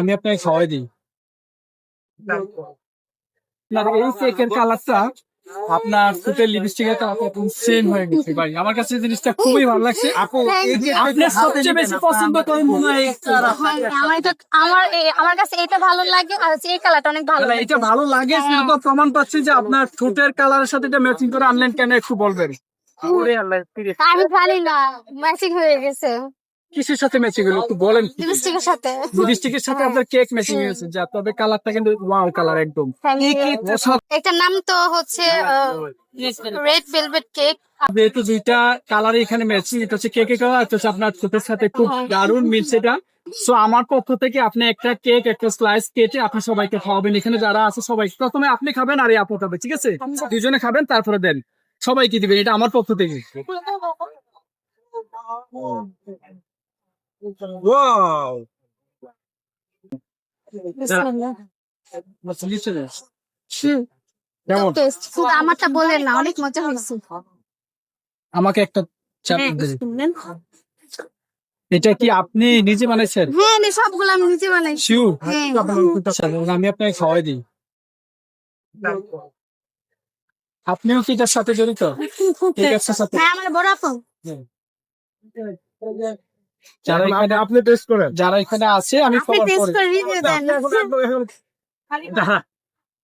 আমি আপনাকে খাওয়াই দিই। আপনার এই কেকের কালারটা আপনার ফুটের লিপস্টিকের কালার একদম সেম হয়ে গেছে ভাই। আমার কাছে জিনিসটা খুবই ভালো লাগছে। আপু আপনার সবচেয়ে বেশি পছন্দ করেন মনে হয় আমার তো আমার আমার কাছে এটা ভালো লাগে আর এই কালারটা অনেক ভালো লাগে এটা ভালো লাগে সেটা প্রমাণ পাচ্ছি যে আপনার ঠোঁটের কালারের সাথে এটা ম্যাচিং করে আনলেন কেন একটু বলবেন। ওরে আল্লাহ, তিরে। আমি জানি না ম্যাচিং হয়ে গেছে। কিসের সাথে ম্যাচিং হলো? একটু বলেন লিপস্টিকের সাথে। লিপস্টিকের সাথে আপনার কেক ম্যাচিং হয়েছে যা তবে কালারটা কিন্তু ওয়াও কালার একদম। এটার নাম তো হচ্ছে রেড ভেলভেট কেক যেহেতু দুইটা কালার এখানে ম্যাচিং এটা হচ্ছে কেকের কালার এটা হচ্ছে আপনার ঠোঁটের সাথে খুব দারুণ মিলছে এটা। সো আমার পক্ষ থেকে আপনি একটা কেক একটা স্লাইস কেটে আপনি সবাইকে খাওয়াবেন। এখানে যারা আছে সবাই প্রথমে আপনি খাবেন আর এই আপু খাবে ঠিক আছে? দুজনে খাবেন তারপরে দেন। সবাইকে দিবেন এটা আমার পক্ষ থেকে। Wow! কেমন টেস্ট শুধু আমারটা বলেন না অনেক মজা হয়েছে আমাকে একটা চাপ দিন। এটা কি আপনি নিজে বানাইছেন হ্যাঁ আমি সবগুলো আমি নিজে হ্যাঁ। আমি আপনাকে খাওয়াই দিই আপনিও কি এটার সাথে জড়িত এই ব্যবসার সাথে হ্যাঁ আমার বড় আপু যারা এখানে আপনি টেস্ট করেন। যারা এখানে আছে আমি দেন এটা-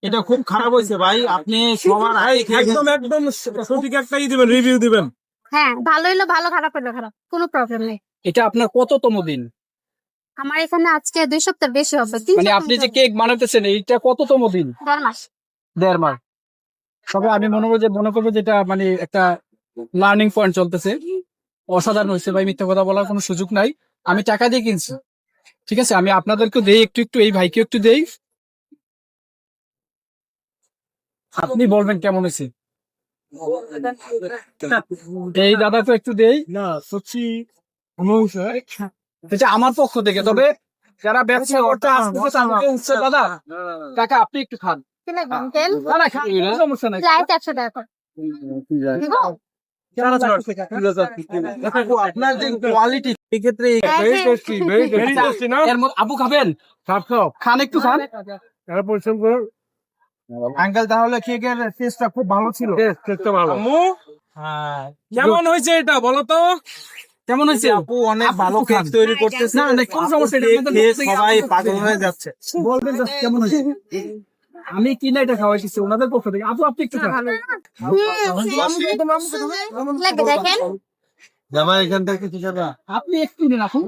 এটা খুব খারাপ হয়েছে ভাই। আপনি সবার একদম একদম সঠিক একটা দিবেন রিভিউ দিবেন। হ্যাঁ ভালো হইল ভালো খারাপ হইল খারাপ। কোনো প্রবলেম নেই। এটা আপনার কততম দিন? আমার এখানে আজকে দুই সপ্তাহ বেশি হবে মানে আপনি যে কেক বানাতেছেন এইটা কততম দিন? দেড় মাস। দেড় মাস। তবে আমি মনে করব যে মনে করব যেটা মানে একটা লার্নিং পয়েন্ট চলতেছে। অসাধারণ হয়েছে ভাই মিথ্যা কথা বলার কোনো সুযোগ নাই। আমি টাকা দিয়ে কিনছি। ঠিক আছে আমি আপনাদেরকে দেই একটু একটু এই ভাইকে একটু দেই। আপনি বলবেন কেমন হয়েছে? এই দাদাকে একটু দেই। না সত্যি আমার পক্ষ থেকে তবে যারা ব্যবসা করতে আসতেছে তাদেরকে হচ্ছে, দাদা টাকা আপনি একটু খান। কি না না খান সমস্যা নাই। একশো টাকা? আপনার যে কোয়ালিটি এক্ষেত্রে ভেরি টেস্টি ভেরি টেস্টি না? এর মধ্যে আবু খাবেন? খান একটু খান। পরিশ্রম করো। আঙ্কেল তাহলে কেকের টেস্টটা খুব ভালো ছিল। টেস্টটা ভালো। আম্মু? কেমন হয়েছে এটা বলো তো? কেমন হয়েছে? আপু অনেক ভালো কেক তৈরি করতেছে। না কোন সমস্যা? সবাই পাগল হয়ে যাচ্ছে। বলবেন কেমন হয়েছে? আমি কিনা এটা খাওয়াইছি ওনাদের পক্ষ থেকে। আপু আপনি একটু দেখেন। জামা এখান থেকে আপনি একটু দিন আপু।